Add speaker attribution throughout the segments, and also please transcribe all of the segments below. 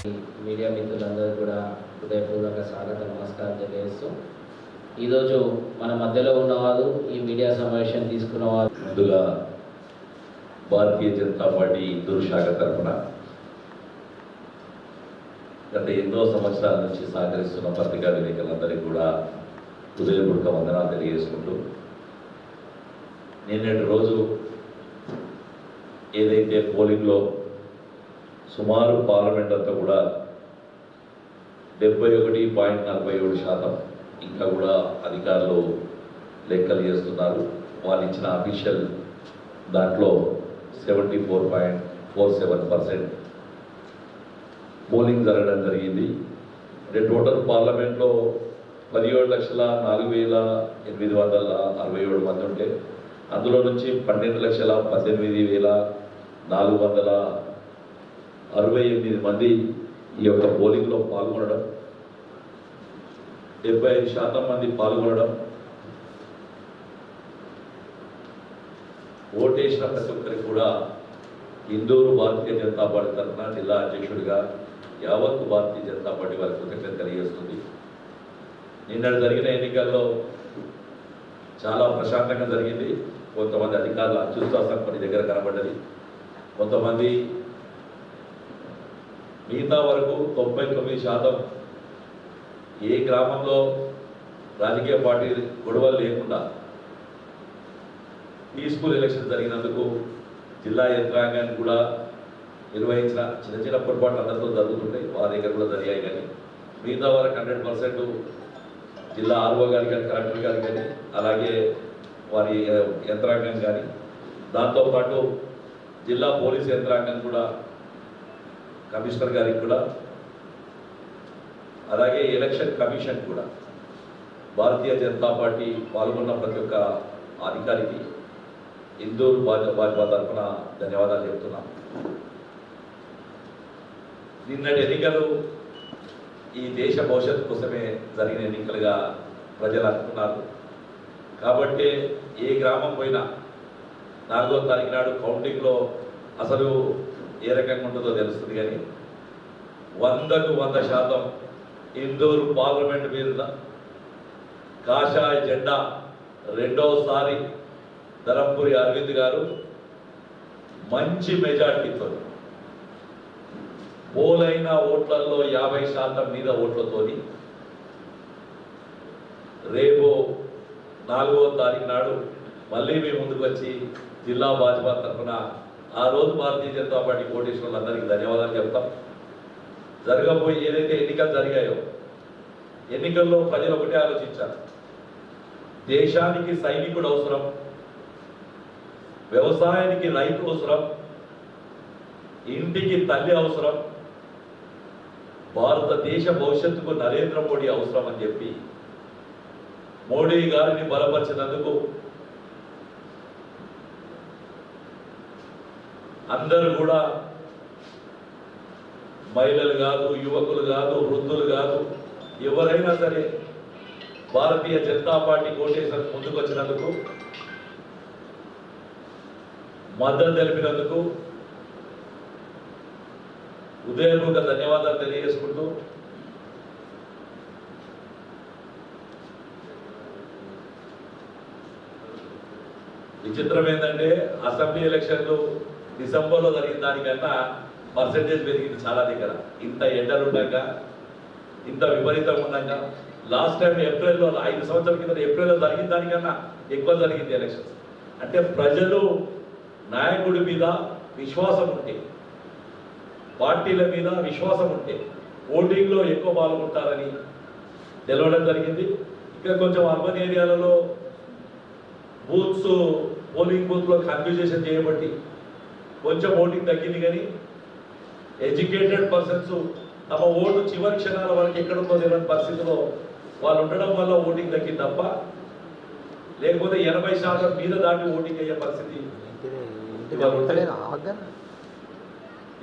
Speaker 1: Media మిత్రులందరూ కూడా హృదయపూర్వక స్వాగత నమస్కారం తెలియజేస్తూ ఈరోజు మన మధ్యలో ఉన్నవారు ఈ మీడియా సమావేశం తీసుకున్నవారు.
Speaker 2: ముందుగా భారతీయ జనతా పార్టీ ఇందూరు శాఖ తరఫున గత ఎన్నో సంవత్సరాల నుంచి సహకరిస్తున్న పత్రికా విలేకరులందరికీ కూడా హృదయపూర్వక వందనాలు తెలియజేసుకుంటూ నిన్నటి రోజు ఏదైతే పోలింగ్లో సుమారు పార్లమెంట్ అంతా కూడా డెబ్బై ఒకటి పాయింట్ నలభై ఏడు శాతం ఇంకా కూడా అధికారులు లెక్కలు చేస్తున్నారు. వాళ్ళు ఇచ్చిన అఫీషియల్ దాంట్లో seventy four point four seven percent polling జరగడం జరిగింది. అంటే టోటల్ పార్లమెంట్లో పదిహేడు లక్షల నాలుగు వేల ఎనిమిది వందల అరవై ఏడు మంది ఉంటే అందులో నుంచి పన్నెండు లక్షల పద్దెనిమిది వేల నాలుగు వందల అరవై ఎనిమిది మంది ఈ యొక్క పోలింగ్లో పాల్గొనడం డెబ్బై ఐదు శాతం మంది పాల్గొనడం ఓటేసిన ప్రతి ఒక్కరికి కూడా ఇందూరు భారతీయ జనతా పార్టీ తరఫున జిల్లా అధ్యక్షుడిగా యావత్తు భారతీయ జనతా పార్టీ వారి కృతజ్ఞత తెలియజేస్తుంది. నిన్న జరిగిన ఎన్నికల్లో చాలా ప్రశాంతంగా జరిగింది. కొంతమంది అధికారుల అత్యుత్సాహం కొన్ని దగ్గర కనబడ్డది. కొంతమంది మిగతా వరకు తొంభై తొమ్మిది శాతం ఏ గ్రామంలో రాజకీయ పార్టీ గొడవలు లేకుండా పీస్ఫుల్ ఎలక్షన్ జరిగినందుకు జిల్లా యంత్రాంగాన్ని కూడా నిర్వహించిన చిన్న చిన్న పొరపాట్లు అందరితో జరుగుతుంటాయి. వారి దగ్గర కూడా జరిగాయి కానీ మిగతా వరకు హండ్రెడ్ పర్సెంట్ జిల్లా ఆర్ఓ గారి కానీ కలెక్టర్ గారు కానీ అలాగే వారి యంత్రాంగం కానీ దాంతోపాటు జిల్లా పోలీస్ యంత్రాంగం కూడా కమిషనర్ గారికి కూడా అలాగే ఎలక్షన్ కమిషన్ కూడా. భారతీయ జనతా పార్టీ పాల్గొన్న ప్రతి ఒక్క అధికారికి ఇందూరు భాజపా భాజపా తరఫున ధన్యవాదాలు చెప్తున్నాం. నిన్నటి ఎన్నికలు ఈ దేశ భవిష్యత్తు కోసమే జరిగిన ఎన్నికలుగా ప్రజలు అనుకున్నారు. కాబట్టి ఏ గ్రామం పోయినా నాలుగో తారీఖు నాడు కౌంటింగ్లో అసలు ఏ రకంగా ఉంటుందో తెలుస్తుంది కానీ వందకు వంద శాతం ఇందూరు పార్లమెంట్ మీద కాషాయ జెండా రెండోసారి ధరంపురి అరవింద్ గారు మంచి మెజార్టీతో పోలైన ఓట్లలో యాభై శాతం మీద ఓట్లతోని రేపు నాలుగో తారీఖు నాడు మళ్ళీ మేము ముందుకు వచ్చి జిల్లా భాజపా తరఫున ఆ రోజు భారతీయ జనతా పార్టీ కోటేశ్వరులందరికీ ధన్యవాదాలు చెప్తాం. జరగబోయే ఏదైతే ఎన్నికలు జరిగాయో ఎన్నికల్లో ప్రజలు ఒకటే ఆలోచించారు దేశానికి సైనికుడు అవసరం వ్యవసాయానికి రైతు అవసరం ఇంటికి తల్లి అవసరం భారతదేశ భవిష్యత్తుకు నరేంద్ర మోడీ అవసరం అని చెప్పి మోడీ గారిని బలపరిచినందుకు అందరూ కూడా మహిళలు కాదు యువకులు కాదు వృద్ధులు కాదు ఎవరైనా సరే భారతీయ జనతా పార్టీ కోటేశ్వర ముందుకు వచ్చినందుకు మద్దతు తెలిపినందుకు ఉదయపూర్వక ధన్యవాదాలు తెలియజేసుకుంటూ విచిత్రం ఏంటంటే అసెంబ్లీ ఎలక్షన్లు డిసెంబర్లో జరిగిన దానికన్నా పర్సంటేజ్ పెరిగింది చాలా దగ్గర. ఇంత ఎండలు ఉన్నాక ఇంత విపరీతం ఉన్నాక లాస్ట్ టైం ఏప్రిల్లో ఐదు సంవత్సరాల కింద ఏప్రిల్లో జరిగిన దానికన్నా ఎక్కువ జరిగింది ఎలక్షన్స్. అంటే ప్రజలు నాయకుడి మీద విశ్వాసం ఉంటే పార్టీల మీద విశ్వాసం ఉంటే ఓటింగ్లో ఎక్కువ పాల్గొంటారని తెలవడం జరిగింది. ఇక్కడ కొంచెం అర్బన్ ఏరియాలలో బూత్స్ పోలింగ్ బూత్లో కన్ఫ్యూజేషన్ చేయబట్టి కొంచెం ఓటింగ్ తగ్గింది కానీ ఎడ్యుకేటెడ్ పర్సన్స్ తమ ఓటు చివరి క్షణాల వరకు ఎక్కడుందో తెలియని పరిస్థితిలో వాళ్ళు ఉండడం వల్ల ఓటింగ్ తగ్గింది తప్ప లేకపోతే ఎనభై శాతం మీద దాటి ఓటింగ్ అయ్యే పరిస్థితి.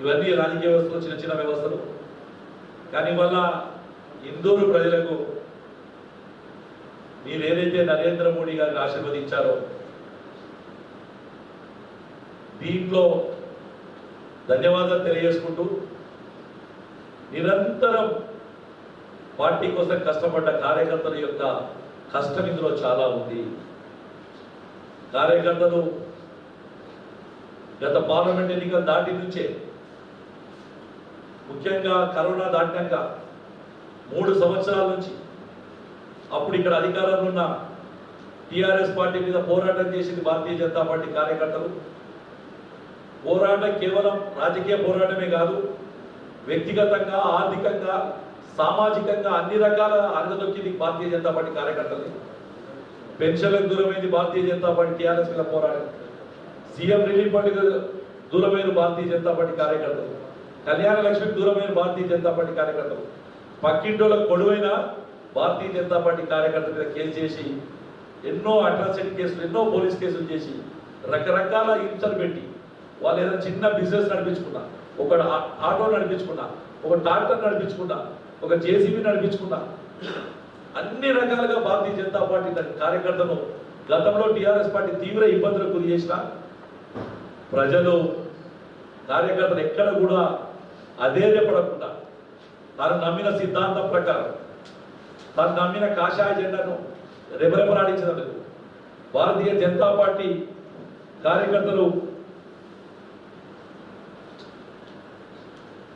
Speaker 2: ఇవన్నీ రాజకీయ వ్యవస్థలో చిన్న చిన్న వ్యవస్థలు కానీ వల్ల ఇందూరు ప్రజలకు మీరు ఏదైతే నరేంద్ర మోడీ గారిని ఆశీర్వదించారో దీంట్లో ధన్యవాదాలు తెలియజేసుకుంటూ నిరంతరం పార్టీ కోసం కష్టపడ్డ కార్యకర్తల యొక్క కష్టం ఇందులో చాలా ఉంది. కార్యకర్తలు గత పార్లమెంట్ ఎన్నికలు దాటి నుంచే ముఖ్యంగా కరోనా దాటినాక మూడు సంవత్సరాల నుంచి అప్పుడు ఇక్కడ అధికారంలో ఉన్న టీఆర్ఎస్ పార్టీ మీద పోరాటం చేసింది భారతీయ జనతా పార్టీ కార్యకర్తలు. పోరాటం కేవలం రాజకీయ పోరాటమే కాదు వ్యక్తిగతంగా ఆర్థికంగా సామాజికంగా అన్ని రకాల అరగదొక్కింది భారతీయ జనతా పార్టీ కార్యకర్తలు. పెన్షన్లకు దూరమైంది భారతీయ జనతా పార్టీ టీఆర్ఎస్ మీద పోరాటం. సీఎం రిలీఫ్ ఫండ్కి దూరమైన భారతీయ జనతా పార్టీ కార్యకర్తలు. కళ్యాణ లక్ష్మికి దూరమైన భారతీయ జనతా పార్టీ కార్యకర్తలు. పక్కింటోళ్ళకు కొడువైన భారతీయ జనతా పార్టీ కార్యకర్తల మీద కేసు చేసి ఎన్నో అట్రాసిటీ కేసులు ఎన్నో పోలీస్ కేసులు చేసి రకరకాల హింసలు పెట్టి వాళ్ళు ఏదైనా చిన్న బిజినెస్ నడిపించుకున్నా ఒక ఆటో నడిపించుకున్నా ఒక ట్రాక్టర్ నడిపించుకున్నా ఒక జేసీబీ నడిపించుకున్నా అన్ని రకాలుగా భారతీయ జనతా పార్టీ తన కార్యకర్తను గతంలో టీఆర్ఎస్ పార్టీ తీవ్ర ఇబ్బందులకు గురి చేసిన ప్రజలు కార్యకర్తలు ఎక్కడ కూడా అధైర్యపడకుండా తాను నమ్మిన సిద్ధాంతం ప్రకారం తాను నమ్మిన కాషాయ జెండాను రెబరెబరాడించినందుకు భారతీయ జనతా పార్టీ కార్యకర్తలు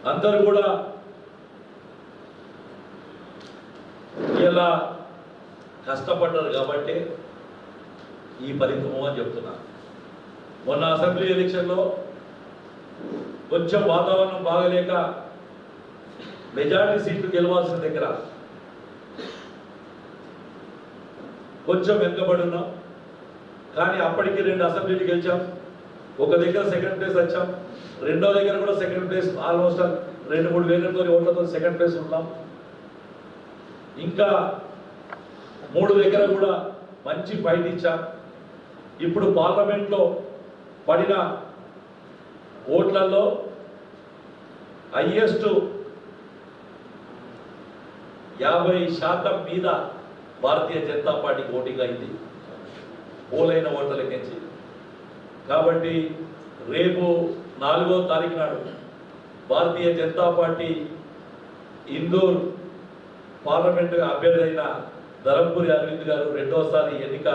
Speaker 2: అందరూ కూడా ఇలా కష్టపడ్డారు కాబట్టి ఈ ఫలితము అని చెప్తున్నా. మొన్న అసెంబ్లీ ఎలక్షన్లో కొంచెం వాతావరణం బాగలేక మెజారిటీ సీట్లు గెలవాల్సిన దగ్గర కొంచెం వెనుకబడి ఉన్నాం. కానీ అప్పటికి రెండు అసెంబ్లీలు గెలిచాం. ఒక దగ్గర సెకండ్ ప్లేస్ వచ్చాం. రెండో దగ్గర కూడా సెకండ్ ప్లేస్ ఆల్మోస్ట్ రెండు మూడు వేలతో ఓట్లతో సెకండ్ ప్లేస్ ఉన్నాం. ఇంకా మూడు దగ్గర కూడా మంచి ఫైట్ ఇచ్చాం. ఇప్పుడు పార్లమెంట్లో పడిన ఓట్లలో హయ్యెస్ట్ యాభై శాతం మీద భారతీయ జనతా పార్టీకి ఓటింగ్ అయింది. పోలైన ఓట్ల లెక్కించి. కాబట్టి రేపు నాలుగో తారీఖు నాడు భారతీయ జనతా పార్టీ ఇందూర్ పార్లమెంటు అభ్యర్థి అయిన ధరంపూరి అరవింద్ గారు రెండోసారి ఎన్నిక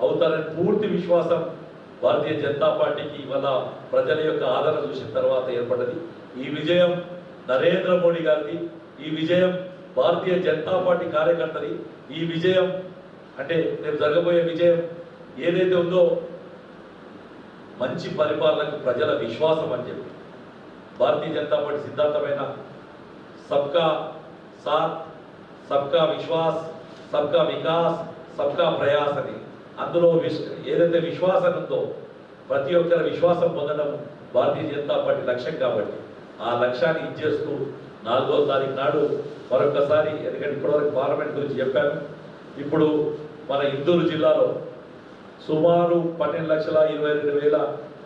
Speaker 2: అవుతారని పూర్తి విశ్వాసం భారతీయ జనతా పార్టీకి ఇవాళ ప్రజల యొక్క ఆదరణ చూసిన తర్వాత ఏర్పడ్డది. ఈ విజయం నరేంద్ర మోడీ గారిది ఈ విజయం భారతీయ జనతా పార్టీ కార్యకర్తది ఈ విజయం అంటే రేపు జరగబోయే విజయం ఏదైతే ఉందో మంచి పరిపాలనకు ప్రజల విశ్వాసం అని చెప్పి. భారతీయ జనతా పార్టీ సిద్ధాంతమైన సబ్కా సాత్ సబ్కా విశ్వాస్ సబ్కా వికాస్ సబ్కా ప్రయాస్ అని. అందులో విశ్ ఏదైతే విశ్వాసం ఉందో ప్రతి ఒక్కరి విశ్వాసం పొందడం భారతీయ జనతా పార్టీ లక్ష్యం కాబట్టి. ఆ లక్ష్యాన్ని ఇచ్చేస్తూ నాలుగో తారీఖు నాడు మరొకసారి ఎందుకంటే ఇప్పటివరకు పార్లమెంట్ గురించి చెప్పాను. ఇప్పుడు మన ఇందూరు జిల్లాలో సుమారు పన్నెండు లక్షల ఇరవై రెండు వేల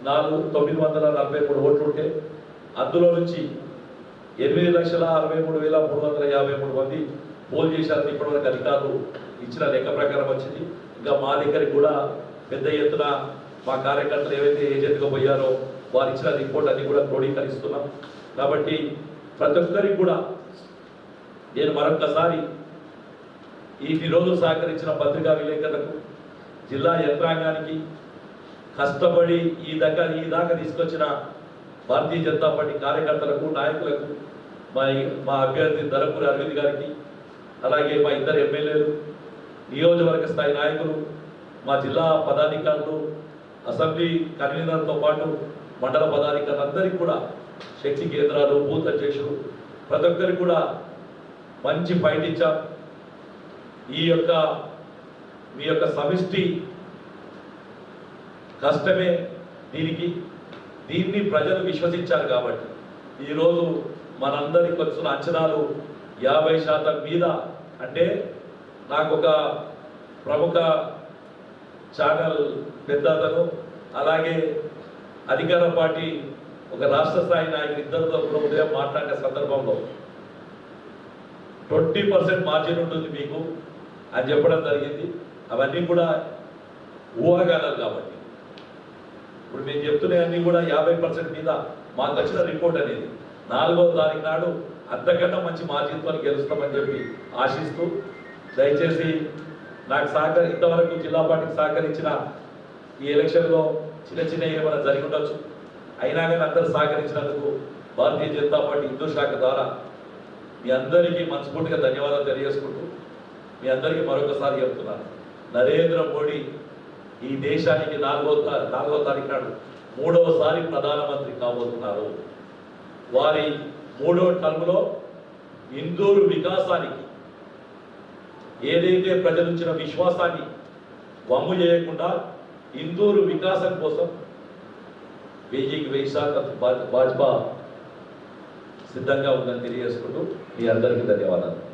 Speaker 2: నాలుగు తొమ్మిది వందల నలభై మూడు ఓట్లు ఉంటే అందులో నుంచి ఎనిమిది లక్షల అరవై మూడు వేల మూడు వందల యాభై మూడు మంది పోల్ చేశారని ఇప్పటివరకు అధికారులు ఇచ్చిన లెక్క ప్రకారం వచ్చింది. ఇంకా మా దగ్గరికి కూడా పెద్ద ఎత్తున మా కార్యకర్తలు ఏవైతే ఏజెంట్గా పోయారో వారు ఇచ్చిన రిపోర్ట్ అన్ని కూడా క్రోడీకరిస్తున్నాం. కాబట్టి ప్రతి ఒక్కరికి కూడా నేను మరొకసారి ఈ రోజు సహకరించిన పత్రికా విలేకరులకు జిల్లా యంత్రాంగానికి కష్టపడి ఈ దగ్గర ఈ దాకా తీసుకొచ్చిన భారతీయ జనతా పార్టీ కార్యకర్తలకు నాయకులకు మా మా అభ్యర్థి ధరపూరి అరవింద్ గారికి అలాగే మా ఇద్దరు ఎమ్మెల్యేలు నియోజకవర్గ స్థాయి నాయకులు మా జిల్లా పదాధికారులు అసెంబ్లీ కన్వీనర్తో పాటు మండల పదాధికారులు అందరికీ కూడా శక్తి కేంద్రాలు బూత్ అధ్యక్షులు ప్రతి ఒక్కరికి కూడా మంచి ఫైట్ ఇచ్చాం. ఈ యొక్క మీ యొక్క సమిష్టి కష్టమే దీనికి. దీన్ని ప్రజలు విశ్వసించారు కాబట్టి. ఈరోజు మనందరికి వచ్చిన అంచనాలు యాభై శాతం మీద అంటే నాకు ఒక ప్రముఖ ఛానల్ పెద్దతను అలాగే అధికార పార్టీ ఒక రాష్ట్ర స్థాయి నాయకులు ఇద్దరితో కూడా ఉదయం మాట్లాడిన సందర్భంలో ట్వంటీ పర్సెంట్ మార్జిన్ ఉంటుంది మీకు అని చెప్పడం జరిగింది. అవన్నీ కూడా ఊహాగానాలు కాబట్టి. ఇప్పుడు మేము చెప్తున్నాయి అన్నీ కూడా యాభై పర్సెంట్ మీద మాకు వచ్చిన రిపోర్ట్ అనేది. నాలుగో తారీఖు నాడు అంతకన్నా మంచి మార్జిన్తో గెలుస్తామని చెప్పి ఆశిస్తూ దయచేసి నాకు సహకరి ఇంతవరకు జిల్లా పార్టీకి సహకరించిన ఈ ఎలక్షన్లో చిన్న చిన్న ఏమైనా జరిగి ఉండొచ్చు. అయినా కానీ అందరూ సహకరించినందుకు భారతీయ జనతా పార్టీ హిందూ శాఖ ద్వారా మీ అందరికీ మనస్ఫూర్తిగా ధన్యవాదాలు తెలియజేసుకుంటూ మీ అందరికీ మరొకసారి చెప్తున్నాను. నరేంద్ర మోడీ ఈ దేశానికి నాలుగో తా- నాలుగో తారీఖు నాడు మూడవసారి ప్రధానమంత్రి కాబోతున్నారు. వారి మూడో టర్మ్లో ఇందూరు వికాసానికి ఏదైతే ప్రజలు ఇచ్చిన విశ్వాసాన్ని వమ్ము చేయకుండా ఇందూరు వికాసం కోసం వెయ్యికి వెయ్యి శాతం భాజపా సిద్ధంగా ఉందని తెలియజేసుకుంటూ మీ అందరికీ ధన్యవాదాలు.